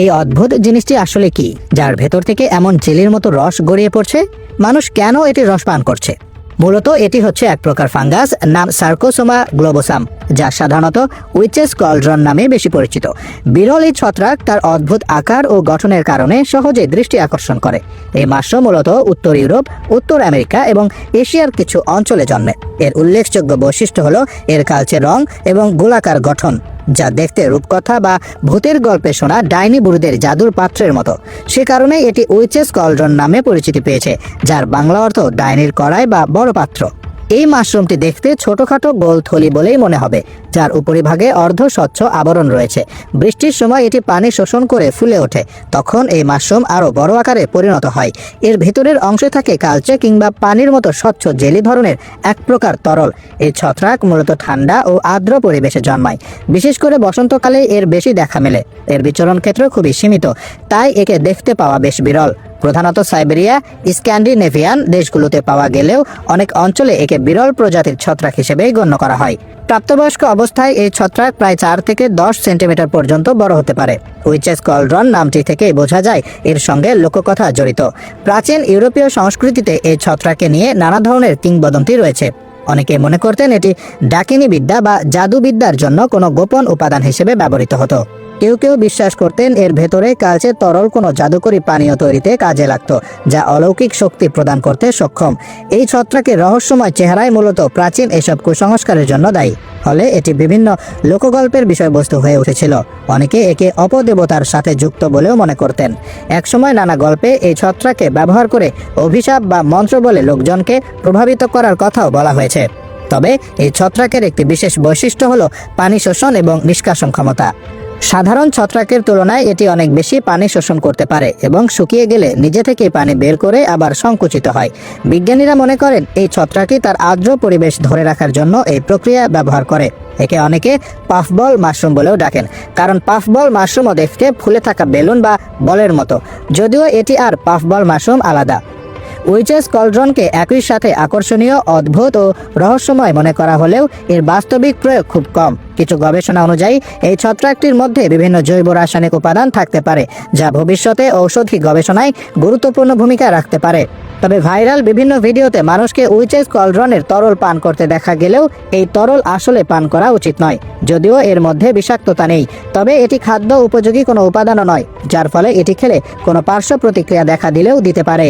এই অদ্ভুত জিনিসটি আসলে কি? যার ভেতর থেকে এমন জেলির মতো রস গড়িয়ে পড়ছে? মানুষ কেন এটি রস পান করছে? মূলত এটি হচ্ছে এক প্রকার ফাঙ্গাস, নাম সার্কোসোমা গ্লোবোসাম, যা সাধারণত উইচেস কলড্রন নামে বেশি পরিচিত। বিরল এই ছত্রাক তার অদ্ভুত আকার ও গঠনের কারণে সহজে দৃষ্টি আকর্ষণ করে। এই মাশরুম মূলত উত্তর ইউরোপ, উত্তর আমেরিকা এবং এশিয়ার কিছু অঞ্চলে জন্মে। এর উল্লেখযোগ্য বৈশিষ্ট্য হল এর কালচে রং এবং গোলাকার গঠন। যা দেখতে রূপকথা বা ভূতের গল্পে শোনা ডাইনি বুড়িদের জাদুর পাত্রের মতো। সে কারণে এটি উইচেস কলড্রন নামে পরিচিতি পেয়েছে, যার বাংলা অর্থ ডাইনির কড়াই বা বড় পাত্র। এই মাশরুমটি দেখতে ছোটখাটো গোল থলি বলেই মনে হবে, যার উপরিভাগে অর্ধ স্বচ্ছ আবরণ রয়েছে। বৃষ্টির সময় এটি পানি শোষণ করে ফুলে ওঠে, তখন এই মাশরুম আরও বড় আকারে পরিণত হয়। এর ভেতরের অংশে থাকে কালচে কিংবা পানির মতো স্বচ্ছ জেলি ধরনের এক প্রকার তরল। এই ছত্রাক মূলত ঠান্ডা ও আর্দ্র পরিবেশে জন্মায়। বিশেষ করে বসন্তকালে এর বেশি দেখা মেলে। এর বিচরণ ক্ষেত্র খুবই সীমিত, তাই একে দেখতে পাওয়া বেশ বিরল। প্রধানত সাইবেরিয়া, স্ক্যান্ডিনেভিয়ান দেশগুলোতে পাওয়া গেলেও অনেক অঞ্চলে একে বিরল প্রজাতির ছত্রাক হিসেবেই গণ্য করা হয়। প্রাপ্তবয়স্ক অবস্থায় এই ছত্রাক প্রায় চার থেকে দশ সেন্টিমিটার পর্যন্ত বড় হতে পারে। উইচেস কলড্রন নামটি থেকে বোঝা যায় এর সঙ্গে লোককথা জড়িত। প্রাচীন ইউরোপীয় সংস্কৃতিতে এই ছত্রাকে নিয়ে নানা ধরনের কিংবদন্তি রয়েছে। অনেকে মনে করতেন এটি ডাকিনী বিদ্যা বা জাদুবিদ্যার জন্য কোনো গোপন উপাদান হিসেবে ব্যবহৃত হতো। কেউ কেউ বিশ্বাস করতেন এর ভেতরে কালচে তরল কোনো জাদুকরী পানীয় তৈরিতে কাজে লাগত, যা অলৌকিক শক্তি প্রদান করতে সক্ষম। এই ছত্রাকের রহস্যময় চেহারায় মূলত প্রাচীন এসব কুসংস্কারের জন্য দায়ী। ফলে এটি বিভিন্ন লোকগল্পের বিষয়বস্তু হয়ে উঠেছিল। অনেকে একে অপদেবতার সাথে যুক্ত বলেও মনে করতেন। একসময় নানা গল্পে এই ছত্রাকে ব্যবহার করে অভিশাপ বা মন্ত্র বলে লোকজনকে প্রভাবিত করার কথাও বলা হয়েছে। তবে এই ছত্রাকের একটি বিশেষ বৈশিষ্ট্য হল পানি শোষণ এবং নিষ্কাশন ক্ষমতা। সাধারণ ছত্রাকের তুলনায় এটি অনেক বেশি পানি শোষণ করতে পারে এবং শুকিয়ে গেলে নিজে থেকে পানি বের করে আবার সংকুচিত হয়। বিজ্ঞানীরা মনে করেন এই ছত্রাকই তার আর্দ্র পরিবেশ ধরে রাখার জন্য এই প্রক্রিয়া ব্যবহার করে। একে অনেকে পাফবল মাশরুম বলেও ডাকেন, কারণ পাফবল মাশরুমও দেখতে ফুলে থাকা বেলুন বা বলের মতো। যদিও এটি আর পাফবল মাশরুম আলাদা। উইচেস কলড্রনকে একই সাথে আকর্ষণীয়, অদ্ভুত ও রহস্যময় মনে করা হলেও এর বাস্তবিক প্রয়োগ খুব কম। কিছু গবেষণা অনুযায়ী, এই ছত্রাকটির মধ্যে বিভিন্ন জৈব রাসায়নিক উপাদান থাকতে পারে, যা ভবিষ্যতে ঔষধি গবেষণায় গুরুত্বপূর্ণ ভূমিকা রাখতে পারে। তবে ভাইরাল বিভিন্ন ভিডিওতে মানুষকে উইচেস কলড্রনের তরল পান করতে দেখা গেলেও এই তরল আসলে পান করা উচিত নয়, যদিও এর মধ্যে বিষাক্ততা নেই। তবে এটি খাদ্য উপযোগী কোনো উপাদানও নয়, যার ফলে এটি খেলে কোনো পার্শ্ব প্রতিক্রিয়া দেখা দিলেও দিতে পারে।